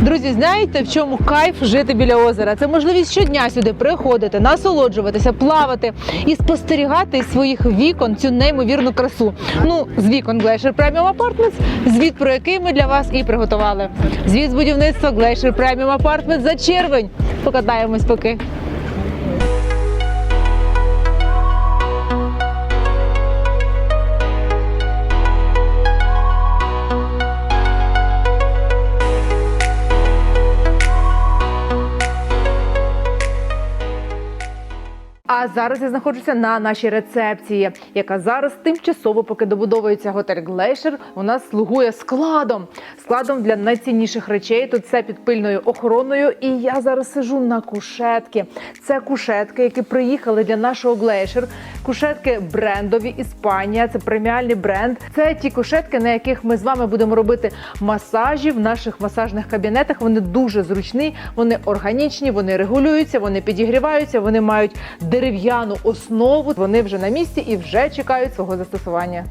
Друзі, знаєте, в чому кайф жити біля озера? Це можливість щодня сюди приходити, насолоджуватися, плавати і спостерігати із своїх вікон цю неймовірну красу. Ну, з вікон Glacier Premium Apartments, звіт про який ми для вас і приготували. Звіт з будівництва Glacier Premium Apartments за червень. Покатаємось поки. А зараз я знаходжуся на нашій рецепції, яка зараз тимчасово, поки добудовується готель Глейшер, нас слугує складом. Складом для найцінніших речей. Тут все під пильною охороною. І я зараз сижу на кушетки. Це кушетки, які приїхали для нашого Глейшер. Кушетки брендові Іспанія. Це преміальний бренд. Це ті кушетки, на яких ми з вами будемо робити масажі в наших масажних кабінетах. Вони дуже зручні, вони органічні, вони регулюються, вони підігріваються, вони мають дерев'яну основу. Вони вже на місці і вже чекають свого застосування.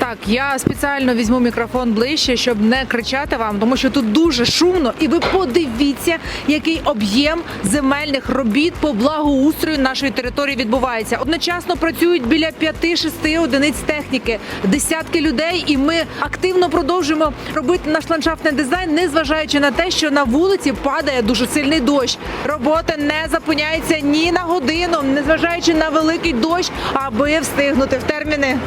Так, я спеціально візьму мікрофон ближче, щоб не кричати вам, тому що тут дуже шумно, і ви подивіться, який об'єм земельних робіт по благоустрою нашої території відбувається. Одночасно працюють біля 5-6 одиниць техніки, десятки людей, і ми активно продовжуємо робити наш ландшафтний дизайн, незважаючи на те, що на вулиці падає дуже сильний дощ. Робота не зупиняється ні на годину, незважаючи на великий дощ, аби встигнути в терміни.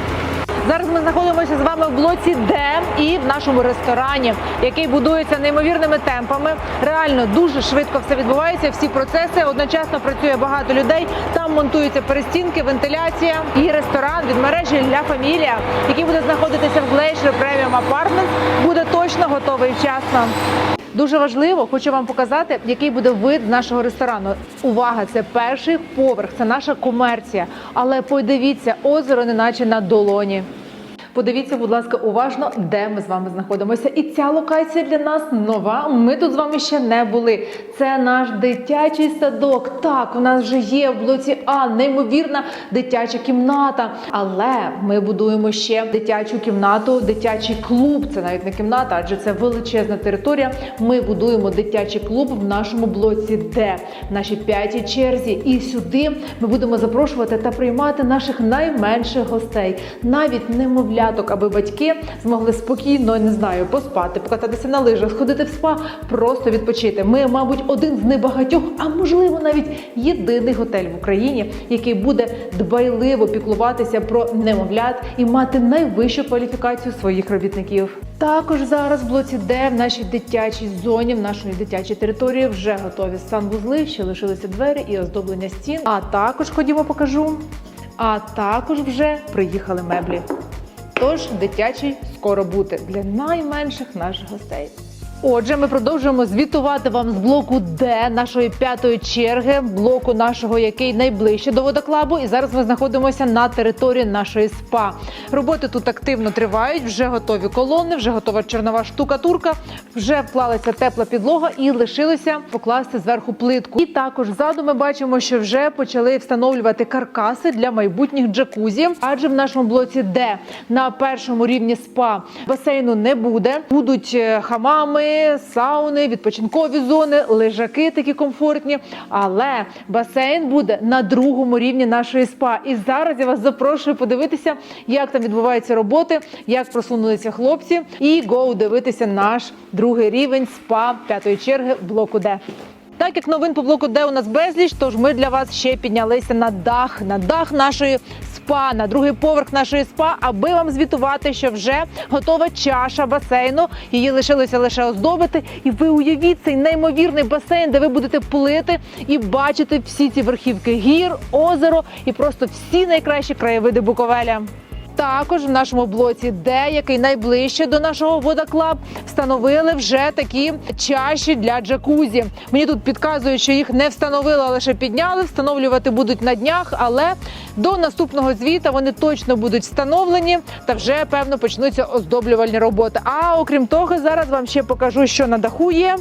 Зараз ми знаходимося з вами в блоці Д і в нашому ресторані, який будується неймовірними темпами. Реально дуже швидко все відбувається. Всі процеси одночасно працює багато людей. Там монтуються перестінки, вентиляція і ресторан від мережі Ля Фамілія, який буде знаходитися в Glacier Premium Apartments, буде точно готовий вчасно. Дуже важливо, хочу вам показати, який буде вид нашого ресторану. Увага, це перший поверх, це наша комерція. Але подивіться, озеро неначе на долоні. Подивіться, будь ласка, уважно, де ми з вами знаходимося. І ця локація для нас нова. Ми тут з вами ще не були. Це наш дитячий садок. Так, у нас вже є в блоці А неймовірна дитяча кімната. Але ми будуємо ще дитячу кімнату, дитячий клуб. Це навіть не кімната, адже це величезна територія. Ми будуємо дитячий клуб в нашому блоці Д, в нашій п'ятій черзі. І сюди ми будемо запрошувати та приймати наших найменших гостей, навіть немовляток, аби батьки змогли спокійно не знаю, поспати, покататися на лижах, сходити в спа, просто відпочити. Ми, мабуть, один з небагатьох, а можливо, навіть єдиний готель в Україні, який буде дбайливо піклуватися про немовлят і мати найвищу кваліфікацію своїх робітників. Також зараз в блоці Д в нашій дитячій зоні, в нашої дитячій території вже готові санвузли, ще лишилися двері і оздоблення стін. А також ходімо, покажу. А також вже приїхали меблі. Тож дитячий скоро бути для найменших наших гостей. Отже, ми продовжуємо звітувати вам з блоку Д нашої п'ятої черги, блоку нашого, який найближче до водоклабу. І зараз ми знаходимося на території нашої спа. Роботи тут активно тривають. Вже готові колони, вже готова чорнова штукатурка, вже вклалася тепла підлога і лишилося покласти зверху плитку. І також ззаду ми бачимо, що вже почали встановлювати каркаси для майбутніх джакузі. Адже в нашому блоці Д на першому рівні спа басейну не буде. Будуть е, сауни, відпочинкові зони, лежаки такі комфортні. Але басейн буде на другому рівні нашої спа. І зараз я вас запрошую подивитися, як там відбуваються роботи, як просунулися хлопці, і гоу дивитися наш другий рівень спа п'ятої черги блоку Д. Так як новин по блоку Д у нас безліч, тож ми для вас ще піднялися на дах, на дах нашої спа, на другий поверх нашої спа, аби вам звітувати, що вже готова чаша басейну. Її лишилося лише оздобити. І ви уявіть цей неймовірний басейн, де ви будете плити і бачити всі ці верхівки гір, озеро і просто всі найкращі краєвиди Буковеля. Також в нашому блоці, Д, який найближче до нашого водоклаб, встановили вже такі чаші для джакузі. Мені тут підказують, що їх не встановили, а лише підняли. Встановлювати будуть на днях, але до наступного звіта вони точно будуть встановлені та вже певно почнуться оздоблювальні роботи. А окрім того, зараз вам ще покажу, що на даху є.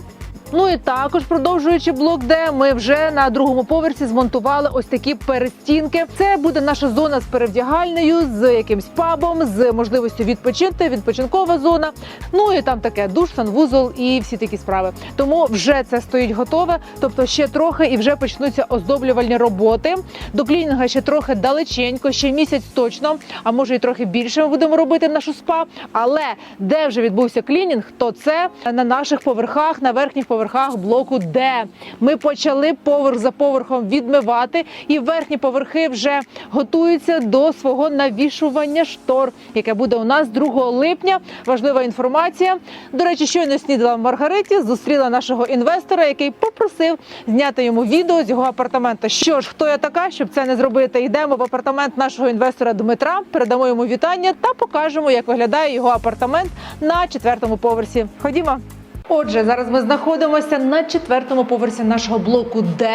Ну і також продовжуючи блок, Д, ми вже на другому поверсі змонтували ось такі перестінки. Це буде наша зона з перевдягальнею, з якимсь пабом, з можливістю відпочити, відпочинкова зона. Ну і там таке душ, санвузол і всі такі справи. Тому вже це стоїть готове. Тобто ще трохи і вже почнуться оздоблювальні роботи. До клінінга ще трохи далеченько, ще місяць точно, а може і трохи більше ми будемо робити нашу спа. Але де вже відбувся клінінг, то це на наших поверхах, на верхніх поверхах блоку Д. Ми почали поверх за поверхом відмивати, і верхні поверхи вже готуються до свого навішування штор, яке буде у нас 2 липня. Важлива інформація. До речі, щойно снідала в Маргариті, зустріла нашого інвестора, який попросив зняти йому відео з його апартамента. Що ж, хто я така, щоб це не зробити? Йдемо в апартамент нашого інвестора Дмитра, передамо йому вітання та покажемо, як виглядає його апартамент на четвертому поверсі. Ходімо. Отже, зараз ми знаходимося на четвертому поверсі нашого блоку Д,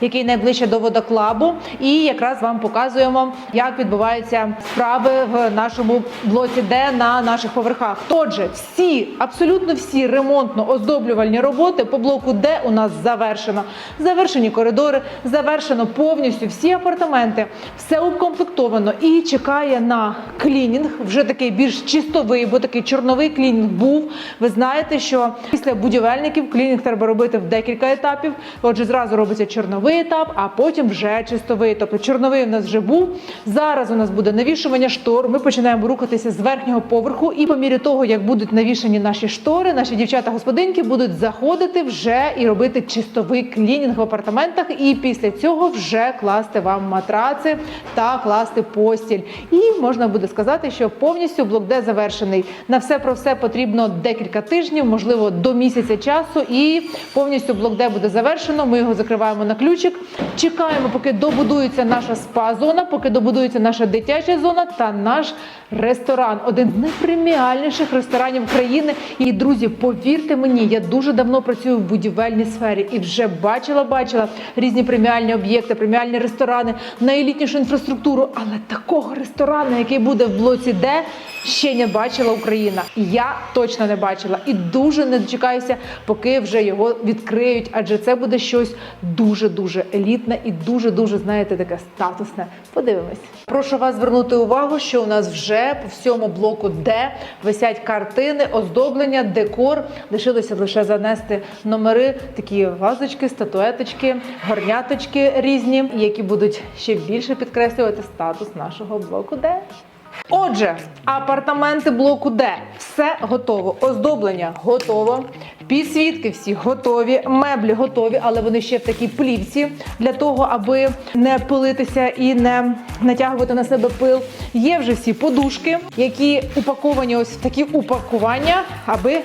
який найближче до водоклабу, і якраз вам показуємо, як відбуваються справи в нашому блоці Д на наших поверхах. Отже, всі, абсолютно всі ремонтно-оздоблювальні роботи по блоку Д у нас завершено. Завершені коридори, завершено повністю всі апартаменти, все укомплектовано і чекає на клінінг. Вже такий більш чистовий, бо такий чорновий клінінг був. Ви знаєте, що після будівельників клінінг треба робити в декілька етапів. Отже, зразу робиться чорновий етап, а потім вже чистовий. Тобто чорновий у нас вже був. Зараз у нас буде навішування штор. Ми починаємо рухатися з верхнього поверху, і по мірі того, як будуть навішані наші штори, наші дівчата-господинки будуть заходити вже і робити чистовий клінінг в апартаментах. І після цього вже класти вам матраци та класти постіль. І можна буде сказати, що повністю блок Д завершений. На все про все потрібно декілька тижнів, можливо, до місяця часу. І повністю блок Д буде завершено. Ми його закриваємо на ключик. Чекаємо, поки добудується наша спа-зона, поки добудується наша дитяча зона та наш ресторан. Один з найпреміальніших ресторанів країни. І друзі, повірте мені, я дуже давно працюю в будівельній сфері і вже бачила, бачила різні преміальні об'єкти, преміальні ресторани, найелітнішу інфраструктуру. Але такого ресторану, який буде в блоці Д, ще не бачила Україна. Я точно не бачила і дуже не дочекаюся, поки вже його відкриють, адже це буде щось дуже дуже елітне і дуже дуже знаєте таке статусне. Подивимось. Прошу вас звернути увагу, що у нас вже по всьому блоку Д висять картини, оздоблення, декор. Лишилося лише занести номери, такі вазочки, статуеточки, горняточки різні, які будуть ще більше підкреслювати статус нашого блоку Д. Отже, апартаменти блоку Д. Все готово. Оздоблення готово. Підсвітки всі готові, меблі готові, але вони ще в такій плівці для того, аби не пилитися і не натягувати на себе пил. Є вже всі подушки, які упаковані ось в такі упакування, аби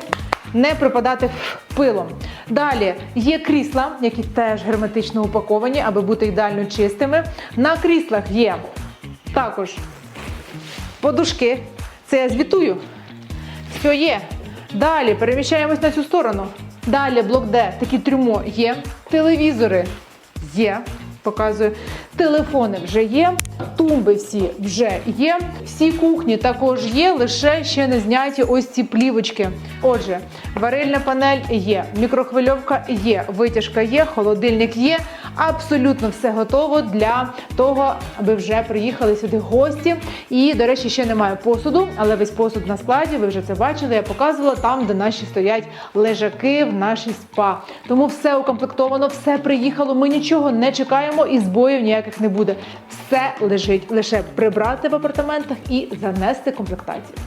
не припадати пилом. Далі є крісла, які теж герметично упаковані, аби бути ідеально чистими. На кріслах є також подушки. Це я звітую. Все є. Далі переміщаємось на цю сторону. Далі блок Д, такі трюмо є. Телевізори є. Показую. Телефони вже є, тумби всі вже є. Всі кухні також є, лише ще не зняті ось ці плівочки. Отже, варильна панель є, мікрохвильовка є, витяжка є, холодильник є. Абсолютно все готово для того, аби вже приїхали сюди гості. І, до речі, ще немає посуду, але весь посуд на складі. Ви вже це бачили. Я показувала там, де наші стоять лежаки в нашій спа. Тому все укомплектовано, все приїхало. Ми нічого не чекаємо і збоїв ніяких не буде. Все лежить лише прибрати в апартаментах і занести комплектацію.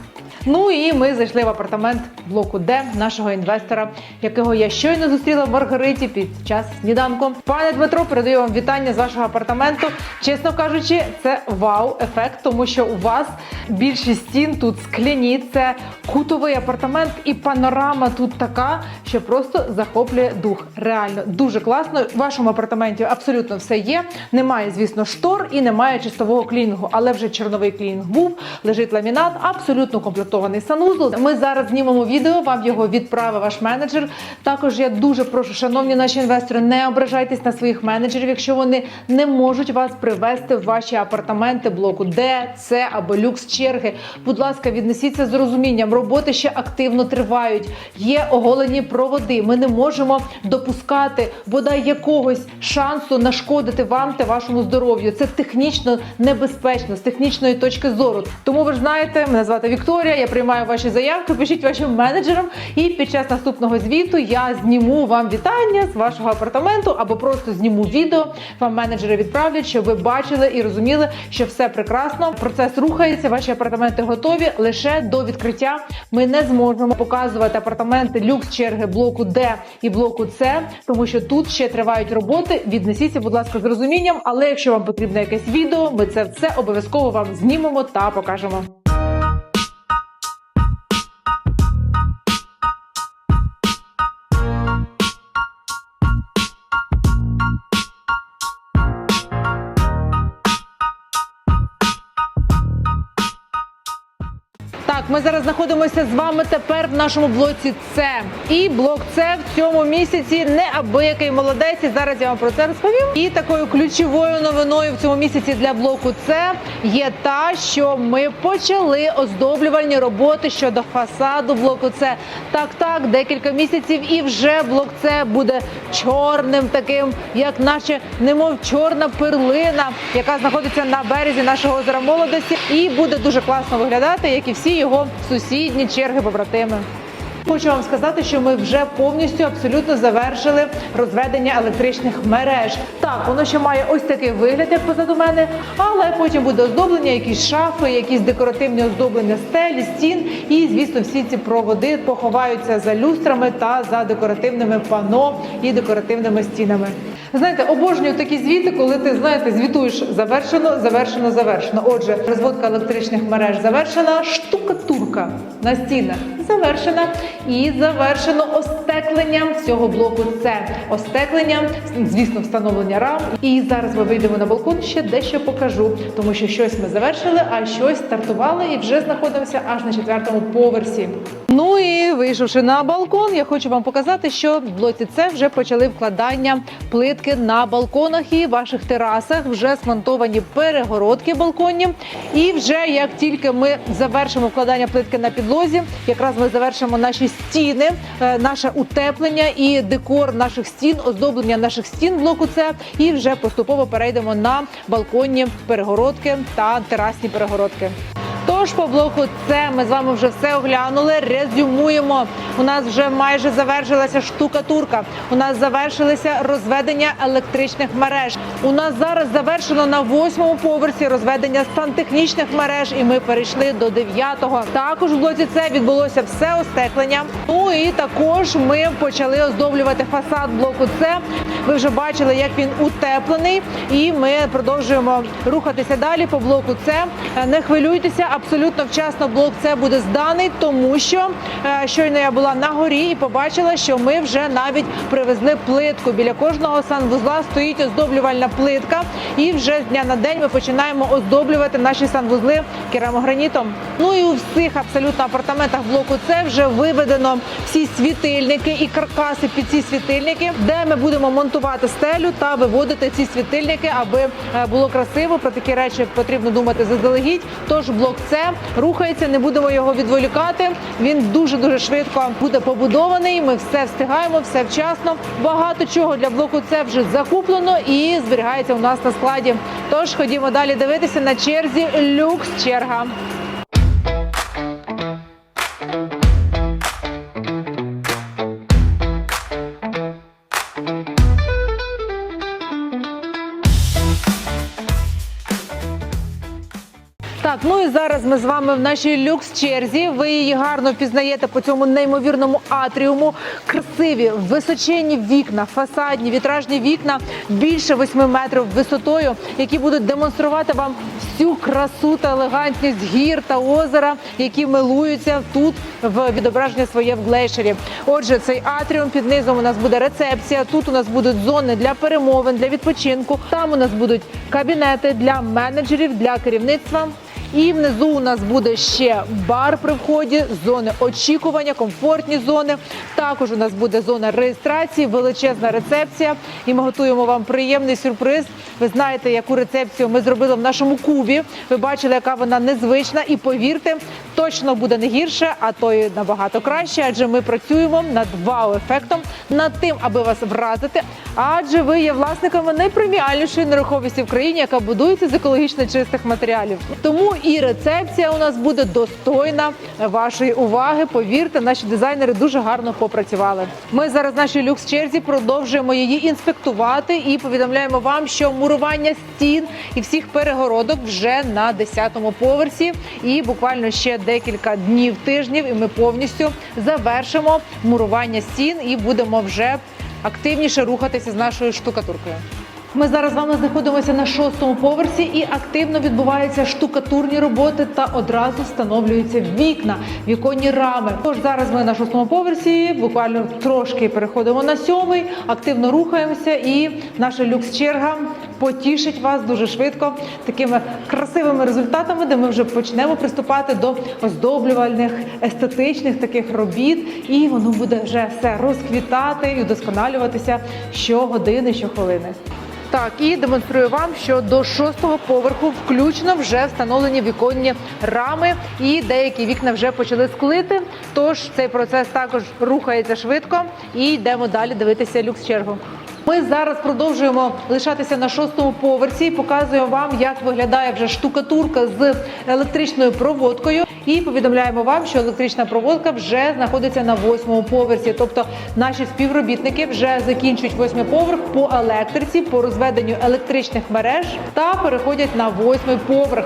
Ну і ми зайшли в апартамент блоку Д нашого інвестора, якого я щойно зустріла в Маргариті під час сніданку. Пане Дмитро, передаю вам вітання з вашого апартаменту. Чесно кажучи, це вау-ефект, тому що у вас більшість стін тут скляні. Це кутовий апартамент, і панорама тут така, що просто захоплює дух. Реально дуже класно. В вашому апартаменті абсолютно все є. Немає, звісно, штор і немає чистового клінінгу, але вже чорновий клінінг був. Лежить ламінат, абсолютно комплектований підлаштований санузол. Ми зараз знімемо відео. Вам його відправив ваш менеджер. Також я дуже прошу, шановні наші інвестори, не ображайтесь на своїх менеджерів, якщо вони не можуть вас привести в ваші апартаменти блоку Д, С або люкс черги. Будь ласка, віднесіться з розумінням. Роботи ще активно тривають. Є оголені проводи. Ми не можемо допускати бодай якогось шансу нашкодити вам та вашому здоров'ю. Це технічно небезпечно з технічної точки зору. Тому ви ж знаєте, мене звати Вікторія. Я приймаю ваші заявки. Пишіть вашим менеджерам, і під час наступного звіту я зніму вам вітання з вашого апартаменту або просто зніму відео. Вам менеджери відправлять, щоб ви бачили і розуміли, що все прекрасно. Процес рухається. Ваші апартаменти готові. Лише до відкриття ми не зможемо показувати апартаменти люкс черги блоку Д і блоку С, тому що тут ще тривають роботи. Віднесіться, будь ласка, з розумінням. Але якщо вам потрібно якесь відео, ми це все обов'язково вам знімемо та покажемо. Ми зараз знаходимося з вами тепер в нашому блоці С. І блок С в цьому місяці неабиякий молодець. І зараз я вам про це розповім. І такою ключовою новиною в цьому місяці для блоку С є та, що ми почали оздоблювальні роботи щодо фасаду блоку С. Так, так, декілька місяців, і вже блок С буде чорним, таким, як наче немов чорна перлина, яка знаходиться на березі нашого озера молодості, і буде дуже класно виглядати, як і всі його сусідні черги побратими. Хочу вам сказати, що ми вже повністю абсолютно завершили розведення електричних мереж. Так, воно ще має ось такий вигляд, як позаду мене, але потім буде оздоблення, якісь шафи, якісь декоративні оздоблення стелі, стін. І звісно, всі ці проводи поховаються за люстрами та за декоративними пано і декоративними стінами. Знаєте, обожнюю такі звіти, коли ти знаєте, звітуєш завершено, завершено, завершено. Отже, розводка електричних мереж завершена, штукатурка на стінах завершена і завершено остекленням цього блоку. Це остеклення, звісно, встановлення рам. І зараз ми вийдемо на балкон. Ще дещо покажу, тому що щось ми завершили, а щось стартували і вже знаходимося аж на четвертому поверсі. Ну і вийшовши на балкон, я хочу вам показати, що в блоці С вже почали вкладання плитки на балконах і ваших терасах. Вже смонтовані перегородки балконні. І вже як тільки ми завершимо вкладання плитки на підлозі, якраз ми завершимо наші стіни, е, наше утеплення і декор наших стін, оздоблення наших стін блоку С, і вже поступово перейдемо на балконні перегородки та терасні перегородки. Тож по блоку С ми з вами вже все оглянули. Резюмуємо. У нас вже майже завершилася штукатурка. У нас завершилися розведення електричних мереж. У нас зараз завершено на восьмому поверсі розведення сантехнічних мереж, і ми перейшли до дев'ятого. Також в блоці С відбулося все остеклення. Ну і також ми почали оздоблювати фасад блоку С. Ви вже бачили, як він утеплений, і ми продовжуємо рухатися далі по блоку С. Е, Не хвилюйтеся, абсолютно вчасно блок С буде зданий, тому що е, щойно я була на горі і побачила, що ми вже навіть привезли плитку. Біля кожного санвузла стоїть оздоблювальна плитка, і вже з дня на день ми починаємо оздоблювати наші санвузли керамогранітом. Ну і у всіх абсолютно апартаментах блоку С вже виведено всі світильники і каркаси під ці світильники, де ми будемо монтувати стелю та виводити ці світильники, аби е, було красиво. Про такі речі потрібно думати заздалегідь. Тож блок С рухається, не будемо його відволікати. Він дуже дуже швидко буде побудований. Ми все встигаємо, все вчасно. Багато чого для блоку це вже закуплено і зберігається у нас на складі. Тож ходімо далі дивитися на черзі люкс черга. Ну і зараз ми з вами в нашій люкс черзі. Ви її гарно впізнаєте по цьому неймовірному атріуму. Красиві височенні вікна, фасадні вітражні вікна більше 8 метрів висотою, які будуть демонструвати вам всю красу та елегантність гір та озера, які милуються тут в відображення своє в глейшері. Отже, цей атріум під низом у нас буде рецепція. Тут у нас будуть зони для перемовин, для відпочинку. Там у нас будуть кабінети для менеджерів, для керівництва. І внизу у нас буде ще бар при вході, зони очікування, комфортні зони. Також у нас буде зона реєстрації, величезна рецепція. І ми готуємо вам приємний сюрприз. Ви знаєте, яку рецепцію ми зробили в нашому кубі. Ви бачили, яка вона незвична, і повірте, точно буде не гірше, а то й набагато краще. Адже ми працюємо над вау-ефектом, над тим, аби вас вразити. Адже ви є власниками найпреміальнішої нерухомості в країні, яка будується з екологічно чистих матеріалів. Тому і рецепція у нас буде достойна вашої уваги. Повірте, наші дизайнери дуже гарно попрацювали. Ми зараз в нашій люкс черзі продовжуємо її інспектувати і повідомляємо вам, що мурування стін і всіх перегородок вже на 10-му поверсі. І буквально ще декілька днів тижнів, і ми повністю завершимо мурування стін і будемо вже активніше рухатися з нашою штукатуркою. Ми зараз з вами знаходимося на шостому поверсі і активно відбуваються штукатурні роботи та одразу встановлюються вікна, віконні рами. Тож зараз ми на шостому поверсі, буквально трошки переходимо на сьомий, активно рухаємося, і наша люкс-черга потішить вас дуже швидко такими красивими результатами, де ми вже почнемо приступати до оздоблювальних естетичних таких робіт, і воно буде вже все розквітати і удосконалюватися щогодини, щохвилини. Так, і демонструю вам, що до шостого поверху включно вже встановлені віконні рами, і деякі вікна вже почали склити. Тож цей процес також рухається швидко і йдемо далі дивитися люкс-чергу. Ми зараз продовжуємо лишатися на шостому поверсі. і Показуємо вам, як виглядає вже штукатурка з електричною проводкою. І повідомляємо вам, що електрична проводка вже знаходиться на восьмому поверсі. Тобто наші співробітники вже закінчують восьмий поверх по електриці, по розведенню електричних мереж та переходять на восьмий поверх.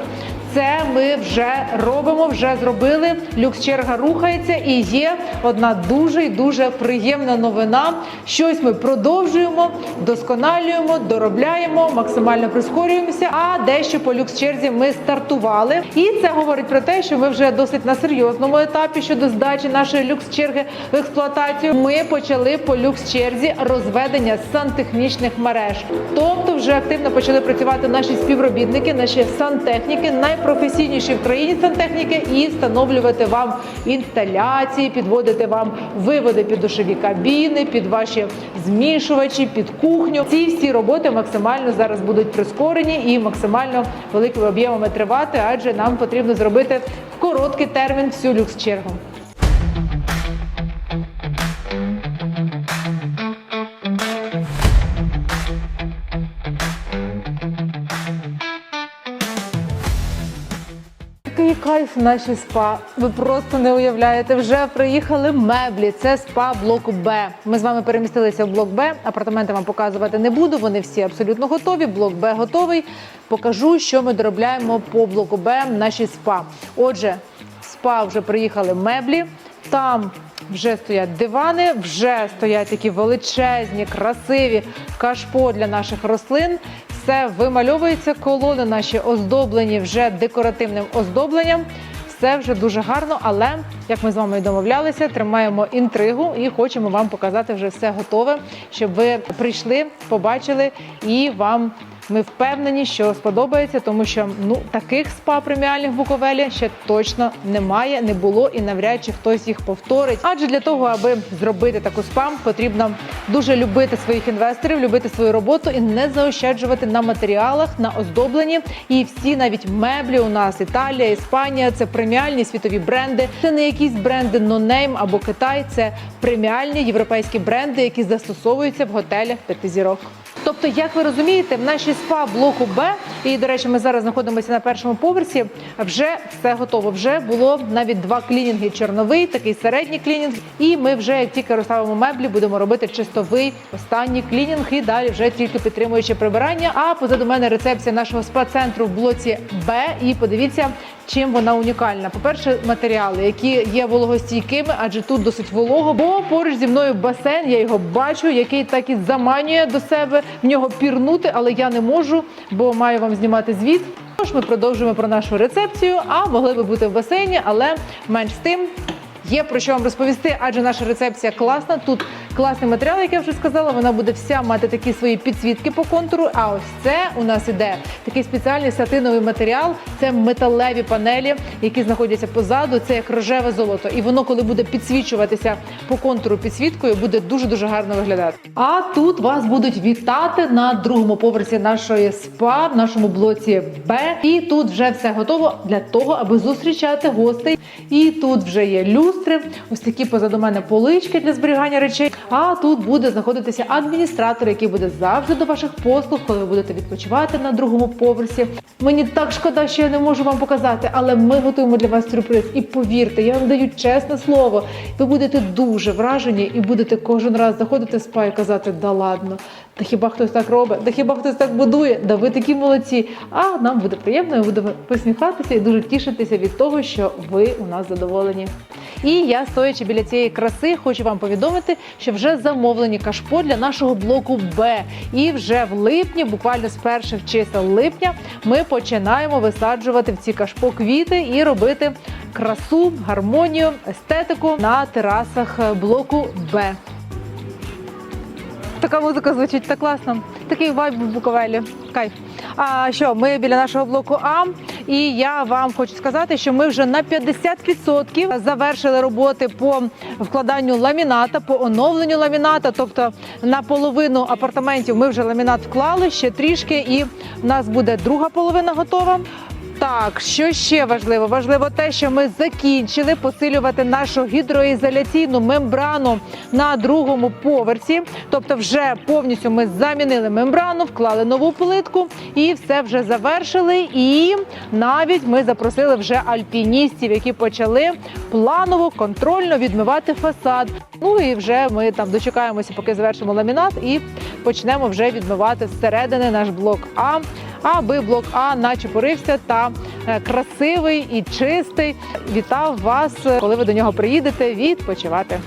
Це ми вже робимо, вже зробили. Люкс черга рухається і є одна дуже і дуже приємна новина. Щось ми продовжуємо, досконалюємо, доробляємо, максимально прискорюємося. А дещо по люкс черзі ми стартували. І це говорить про те, що ми вже досить на серйозному етапі щодо здачі нашої люкс черги в експлуатацію. Ми почали по люкс черзі розведення сантехнічних мереж. Тобто, вже активно почали працювати наші співробітники, наші сантехніки, найпрофесійніші в країні сантехніки, і встановлювати вам інсталяції, підводити вам виводи під душові кабіни, під ваші змішувачі, під кухню. Ці всі роботи максимально зараз будуть прискорені і максимально великими об'ємами тривати, адже нам потрібно зробити в короткий термін всю люкс чергу. Кайф в нашій спа. Ви просто не уявляєте. Вже приїхали меблі. Це спа блоку Б. Ми з вами перемістилися в блок Б. Апартаменти вам показувати не буду. Вони всі абсолютно готові. Блок Б готовий. Покажу, що ми доробляємо по блоку Б в нашій спа. Отже, в спа вже приїхали меблі. Там вже стоять дивани, вже стоять такі величезні, красиві кашпо для наших рослин. Все вимальовується, колони наші оздоблені вже декоративним оздобленням. Все вже дуже гарно, але як ми з вами і домовлялися, тримаємо інтригу і хочемо вам показати вже все готове, щоб ви прийшли, побачили і вам. Ми впевнені, що сподобається, тому що ну таких спа преміальних Буковелі ще точно немає, не було і навряд чи хтось їх повторить. Адже для того, аби зробити таку спа, потрібно дуже любити своїх інвесторів, любити свою роботу і не заощаджувати на матеріалах, на оздобленні. І всі навіть меблі у нас Італія, Іспанія це преміальні світові бренди. Це не якісь бренди нонейм або Китай, це преміальні європейські бренди, які застосовуються в готелях п'яти зірок. Тобто, як ви розумієте, в нашій спа блоку Б, і до речі, ми зараз знаходимося на першому поверсі. Вже все готово. Вже було навіть два клінінги: чорновий, такий середній клінінг. І ми вже як тільки розставимо меблі, будемо робити чистовий останній клінінг. І далі вже тільки підтримуючи прибирання. А позаду мене рецепція нашого спа-центру в блоці Б. І подивіться, чим вона унікальна. По-перше, матеріали, які є вологостійкими, адже тут досить волого. Бо поруч зі мною басейн, я його бачу, який так і заманює до себе в нього пірнути, але я не можу, бо маю вам знімати звіт. Тож ми продовжуємо про нашу рецепцію. А могли би бути в басейні, але менш з тим. Є про що вам розповісти, адже наша рецепція класна. Тут Класний матеріал, як я вже сказала, вона буде вся мати такі свої підсвітки по контуру. А ось це у нас іде такий спеціальний сатиновий матеріал. Це металеві панелі, які знаходяться позаду. Це як рожеве золото. І воно, коли буде підсвічуватися по контуру підсвіткою, буде дуже дуже гарно виглядати. А тут вас будуть вітати на другому поверсі нашої спа, в нашому блоці Б. І тут вже все готово для того, аби зустрічати гостей. І тут вже є люстри, ось такі позаду мене полички для зберігання речей. А тут буде знаходитися адміністратор, який буде завжди до ваших послуг, коли ви будете відпочивати на другому поверсі. Мені так шкода, що я не можу вам показати, але ми готуємо для вас сюрприз. І повірте, я вам даю чесне слово. Ви будете дуже вражені і будете кожен раз заходити в спа і казати, да ладно. Та хіба хтось так робить? Та хіба хтось так будує? Да ви такі молодці. А нам буде приємно, ми будемо посміхатися і дуже тішитися від того, що ви у нас задоволені. І я, стоячи біля цієї краси, хочу вам повідомити, що вже замовлені кашпо для нашого блоку Б. І вже в липні, буквально з перших чисел липня, ми починаємо висаджувати в ці кашпо квіти і робити красу, гармонію, естетику на терасах блоку Б. Така музика звучить так класно. Такий вайб в Буковелі. Кайф. А що, ми біля нашого блоку А, і я вам хочу сказати, що ми вже на 50% завершили роботи по вкладанню ламіната, по оновленню ламіната. Тобто на половину апартаментів ми вже ламінат вклали ще трішки, і в нас буде друга половина готова. Так, що ще важливо? Важливо те, що ми закінчили посилювати нашу гідроізоляційну мембрану на другому поверсі. Тобто, вже повністю ми замінили мембрану, вклали нову плитку і все вже завершили. І навіть ми запросили вже альпіністів, які почали планово контрольно відмивати фасад. Ну і вже ми там дочекаємося, поки завершимо ламінат, і почнемо вже відмивати зсередини наш блок А аби блок А начепорився та е, красивий і чистий. Вітав вас, е, коли ви до нього приїдете відпочивати.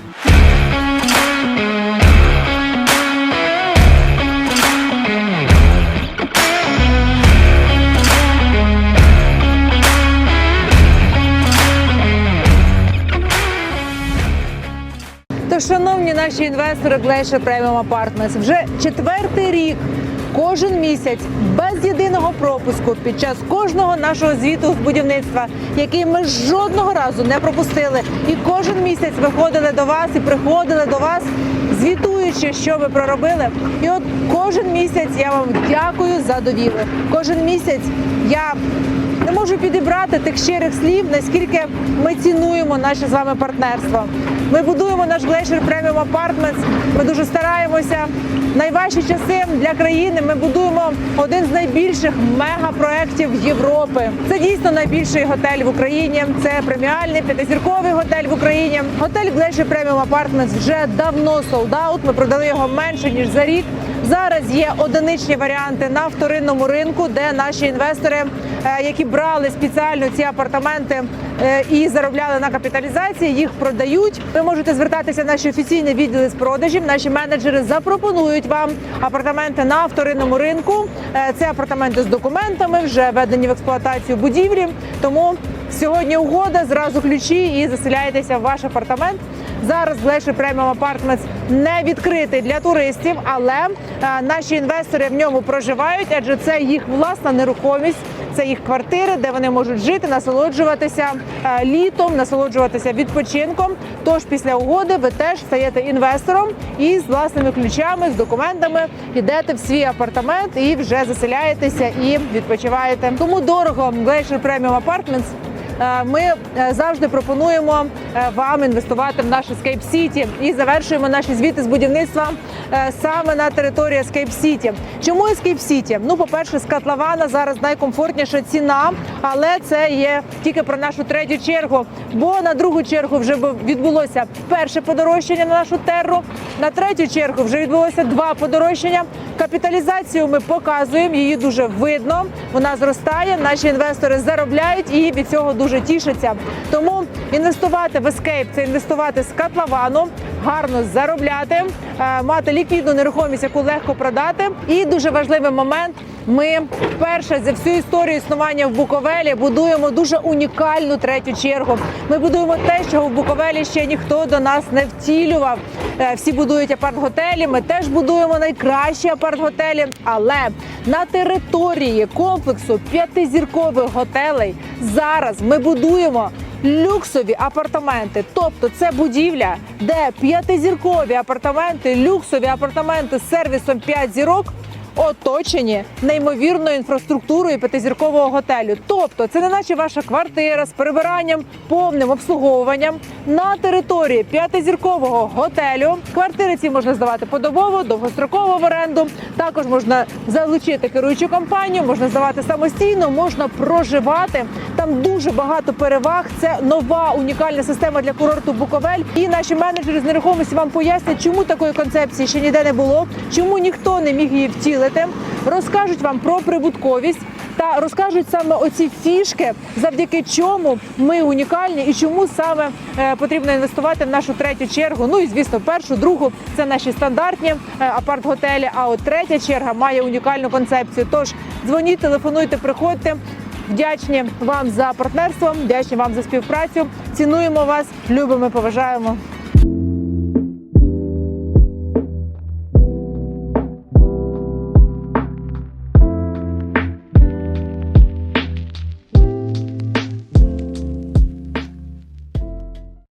Шановні наші інвестори Glacier Premium Apartments, вже четвертий рік. Кожен місяць без єдиного пропуску під час кожного нашого звіту з будівництва, який ми жодного разу не пропустили, і кожен місяць виходили до вас і приходили до вас, звітуючи, що ви проробили. І от кожен місяць я вам дякую за довіру. Кожен місяць я не можу підібрати тих щирих слів, наскільки ми цінуємо наше з вами партнерство. Ми будуємо наш Glacier Premium Apartments, Ми дуже стараємося. Найважчі часи для країни ми будуємо один з найбільших мегапроєктів Європи. Це дійсно найбільший готель в Україні. Це преміальний п'ятизірковий готель в Україні. Готель Glacier Premium Apartments вже давно out. Ми продали його менше ніж за рік. Зараз є одиничні варіанти на вторинному ринку, де наші інвестори, е, які брали спеціально ці апартаменти е, і заробляли на капіталізації, їх продають. Ви можете звертатися в наші офіційні відділи з продажів. Наші менеджери запропонують вам апартаменти на вторинному ринку. Е, Це апартаменти з документами, вже введені в експлуатацію будівлі. Тому сьогодні угода, зразу ключі і заселяєтеся в ваш апартамент. Зараз Glacier Premium Apartments не відкритий для туристів, але е, наші інвестори в ньому проживають, адже це їх власна нерухомість, це їх квартири, де вони можуть жити, насолоджуватися е, літом, насолоджуватися відпочинком. Тож після угоди ви теж стаєте інвестором і з власними ключами, з документами йдете в свій апартамент і вже заселяєтеся і відпочиваєте. Тому дорого Glacier Premium Apartments Ми е, завжди пропонуємо е, вам інвестувати в наш Escape City і завершуємо наші звіти з будівництва е, саме на території Escape City. Чому Escape City? Ну, по-перше, з котлована зараз найкомфортніша ціна, але це є тільки про нашу третю чергу. Бо на другу чергу вже відбулося перше подорожчання на нашу терру. На третю чергу вже відбулося два подорожчання. Капіталізацію ми показуємо, її дуже видно. Вона зростає. Наші інвестори заробляють і від цього дуже тішаться. Тому інвестувати в ескейп – це інвестувати з котловану, гарно заробляти, е, мати ліквідну нерухомість, яку легко продати. І дуже важливий момент. Ми вперше за всю історію існування в Буковелі будуємо дуже унікальну третю чергу. Ми будуємо те, чого в Буковелі ще ніхто до нас не втілював. Е, Всі будують апарт-готелі. Ми теж будуємо найкращі апарт-готелі. Але на території комплексу п'ятизіркових готелей зараз ми будуємо люксові апартаменти. Тобто, це будівля, де п'ятизіркові апартаменти, люксові апартаменти з сервісом 5 зірок оточені неймовірною інфраструктурою п'ятизіркового готелю. Тобто, це не наче ваша квартира з перебиранням, повним обслуговуванням на території п'ятизіркового готелю. Квартири ці можна здавати подобово, довгостроково в оренду. Також можна залучити керуючу компанію, можна здавати самостійно, можна проживати. Там дуже багато переваг. Це нова унікальна система для курорту Буковель. І наші менеджери з нерухомості вам пояснять, чому такої концепції ще ніде не було, чому ніхто не міг її втілити. Розкажуть вам про прибутковість та розкажуть саме оці фішки, завдяки чому ми унікальні і чому саме е, потрібно інвестувати в нашу третю чергу. Ну і звісно, першу, другу це наші стандартні е, апарт-готелі. А от третя черга має унікальну концепцію. Тож дзвоніть, телефонуйте, приходьте. Вдячні вам за партнерство, вдячні вам за співпрацю. Цінуємо вас, любимо, поважаємо.